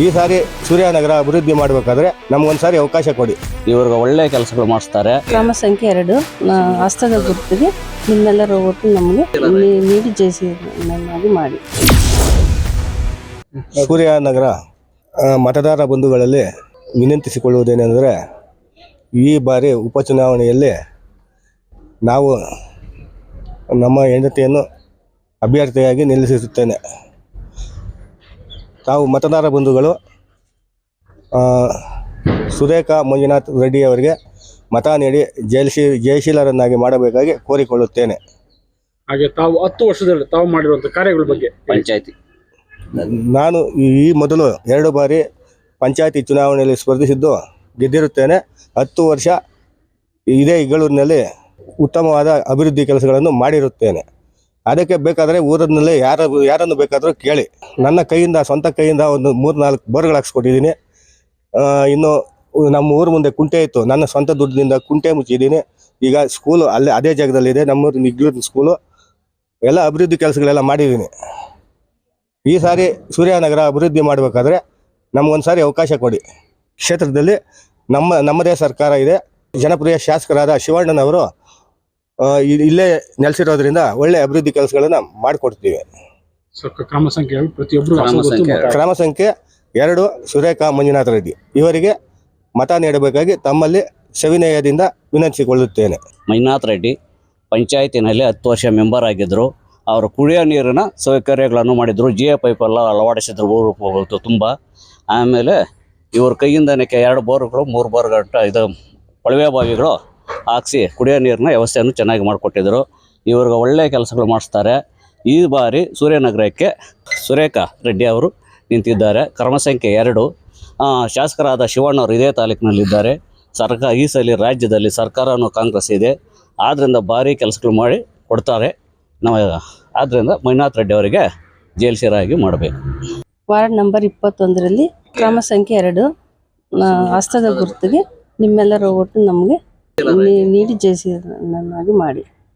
ಈ ಸಾರಿ ಸೂರ್ಯನಗರ ಅಭಿವೃದ್ಧಿ ಮಾಡಬೇಕಾದ್ರೆ ನಮ್ಗೊಂದ್ಸಾರಿ ಅವಕಾಶ ಕೊಡಿ. ಇವ್ರಿಗೆ ಒಳ್ಳೆ ಕೆಲಸಗಳು ಮಾಡಿಸ್ತಾರೆ. ಗ್ರಾಮ ಸಂಖ್ಯೆ ಎರಡು ಹಸ್ತದ ಗುರುತಿಗೆ ನಿಮ್ಮೆಲ್ಲರ ಒಟ್ಟು ನಮಗೆ ನೀಡಿ ಜಯಿಸಿ ಮಾಡಿ. ಸೂರ್ಯನಗರ ಮತದಾರ ಬಂಧುಗಳಲ್ಲಿ ವಿನಂತಿಸಿಕೊಳ್ಳುವುದೇನೆಂದರೆ ಈ ಬಾರಿ ಉಪಚುನಾವಣೆಯಲ್ಲಿ ನಾವು ನಮ್ಮ ಹೆಂಡತಿಯನ್ನು ಅಭ್ಯರ್ಥಿಯಾಗಿ ನಿಲ್ಲಿಸುತ್ತೇನೆ. ತಾವು ಮತದಾರ ಬಂಧುಗಳು ಆ, ಸುರೇಖಾ ಮಂಜುನಾಥ್ ರೆಡ್ಡಿ ಅವರಿಗೆ ಮತ ನೀಡಿ ಜಯಶೀ ಜಯಶೀಲರನ್ನಾಗಿ ಮಾಡಬೇಕಾಗಿ ಕೋರಿಕೊಳ್ಳುತ್ತೇನೆ. ಹಾಗೆ ತಾವು ಹತ್ತು ವರ್ಷದಲ್ಲಿ ತಾವು ಮಾಡಿರುವಂಥ ಕಾರ್ಯಗಳ ಬಗ್ಗೆ ಪಂಚಾಯತಿ. ನಾನು ಈ ಮೊದಲು ಎರಡು ಬಾರಿ ಪಂಚಾಯತಿ ಚುನಾವಣೆಯಲ್ಲಿ ಸ್ಪರ್ಧಿಸಿದ್ದು ಗೆದ್ದಿರುತ್ತೇನೆ. ಹತ್ತು ವರ್ಷ ಇದೇ ಇಗಳೂರಿನಲ್ಲಿ ಉತ್ತಮವಾದ ಅಭಿವೃದ್ಧಿ ಕೆಲಸಗಳನ್ನು ಮಾಡಿರುತ್ತೇನೆ. ಅದಕ್ಕೆ ಬೇಕಾದರೆ ಊರಿನಲ್ಲಿ ಯಾರ, ಯಾರನ್ನು ಬೇಕಾದರೂ ಕೇಳಿ. ನನ್ನ ಕೈಯಿಂದ, ಸ್ವಂತ ಕೈಯಿಂದ ಒಂದು ಮೂರು ನಾಲ್ಕು ಬೋರ್ಗಳು ಹಾಕ್ಸ್ಕೊಟ್ಟಿದ್ದೀನಿ. ಇನ್ನು ನಮ್ಮ ಊರ ಮುಂದೆ ಕುಂಟೆ ಇತ್ತು. ನನ್ನ ಸ್ವಂತ ದುಡ್ಡಿನಿಂದ ಕುಂಟೆ ಮುಚ್ಚಿದ್ದೀನಿ. ಈಗ ಸ್ಕೂಲು ಅಲ್ಲೇ, ಅದೇ ಜಾಗದಲ್ಲಿದೆ. ನಮ್ಮೂರು ನಿಗ್ಲೂರಿನ ಸ್ಕೂಲು ಎಲ್ಲ ಅಭಿವೃದ್ಧಿ ಕೆಲಸಗಳೆಲ್ಲ ಮಾಡಿದ್ದೀನಿ. ಈ ಸಾರಿ ಸೂರ್ಯನಗರ ಅಭಿವೃದ್ಧಿ ಮಾಡಬೇಕಾದ್ರೆ ನಮಗೊಂದ್ಸಾರಿ ಅವಕಾಶ ಕೊಡಿ. ಕ್ಷೇತ್ರದಲ್ಲಿ ನಮ್ಮ, ನಮ್ಮದೇ ಸರ್ಕಾರ ಇದೆ. ಜನಪ್ರಿಯ ಶಾಸಕರಾದ ಶಿವಣ್ಣನವರು ಇಲ್ಲೇ ನೆಲೆಸಿರೋದ್ರಿಂದ ಒಳ್ಳೆ ಅಭಿವೃದ್ಧಿ ಕೆಲಸಗಳನ್ನ ಮಾಡಿಕೊಡ್ತೀವಿ. ಸೊ ಕ್ರಮ ಸಂಖ್ಯೆ ಎರಡು ಪ್ರತಿಯೊಬ್ಬರು ಕ್ರಮ ಸಂಖ್ಯೆ ಎರಡು. ಕ್ರಮ ಸಂಖ್ಯೆ ಎರಡು ಸುರೇಖಾ ಮಂಜುನಾಥ ರೆಡ್ಡಿ. ಇವರಿಗೆ ಮತ ನೀಡಬೇಕಾಗಿ ತಮ್ಮಲ್ಲಿ ಸವಿನಯದಿಂದ ವಿನಂತಿಸಿಕೊಳ್ಳುತ್ತೇನೆ. ಮಂಜುನಾಥ್ ರೆಡ್ಡಿ ಪಂಚಾಯತಿನಲ್ಲಿ ಹತ್ತು ವರ್ಷ ಮೆಂಬರ್ ಆಗಿದ್ದರು ಅವರು ಕುಡಿಯೋ ನೀರಿನ ಸೌಕರ್ಯಗಳನ್ನು ಮಾಡಿದರು. ಜಿ ಎ ಪೈಪ್ ಎಲ್ಲ ಅಳವಡಿಸಿದ್ರು. ಊರು ಹೋಗುತ್ತೆ ತುಂಬ. ಆಮೇಲೆ ಇವ್ರ ಕೈಯಿಂದನೇ ಎರಡು ಬೋರ್ಗಳು ಮೂರು ಬೋರ್ ಗಂಟ ಇದು ಕೊಳವೆ ಬಾವಿಗಳು ಹಾಕ್ಸಿ ಕುಡಿಯೋ ನೀರಿನ ವ್ಯವಸ್ಥೆಯನ್ನು ಚೆನ್ನಾಗಿ ಮಾಡಿಕೊಟ್ಟಿದ್ದರು ಇವ್ರಿಗೆ ಒಳ್ಳೆಯ ಕೆಲಸಗಳು ಮಾಡಿಸ್ತಾರೆ. ಈ ಬಾರಿ ಸೂರ್ಯನಗರಕ್ಕೆ ಸುರೇಖಾ ರೆಡ್ಡಿ ಅವರು ನಿಂತಿದ್ದಾರೆ. ಕ್ರಮಸಂಖ್ಯೆ ಎರಡು. ಶಾಸಕರಾದ ಶಿವಣ್ಣವರು ಇದೇ ತಾಲೂಕಿನಲ್ಲಿದ್ದಾರೆ. ಸರ್ಕಾರ ಈ ಸಲ ರಾಜ್ಯದಲ್ಲಿ ಸರ್ಕಾರನೂ ಕಾಂಗ್ರೆಸ್ ಇದೆ. ಆದ್ದರಿಂದ ಭಾರಿ ಕೆಲಸಗಳು ಮಾಡಿ ಕೊಡ್ತಾರೆ. ನಮ್ಮ ಆದ್ದರಿಂದ ಮಂಜುನಾಥ್ ರೆಡ್ಡಿ ಅವರಿಗೆ ಜೈಲ್ಸಿರಾಗಿ ಮಾಡಬೇಕು. ವಾರ್ಡ್ ನಂಬರ್ ಇಪ್ಪತ್ತೊಂದರಲ್ಲಿ ಕ್ರಮ ಸಂಖ್ಯೆ ಎರಡು ಹಸ್ತದ ಗುರುತಿಗೆ ನಿಮ್ಮೆಲ್ಲರ ಒಟ್ಟು ನಮಗೆ ನೀ- ನೀಡಿ ಜಯಿಸಿ ನನ್ನಾಗಿ ಮಾಡಿ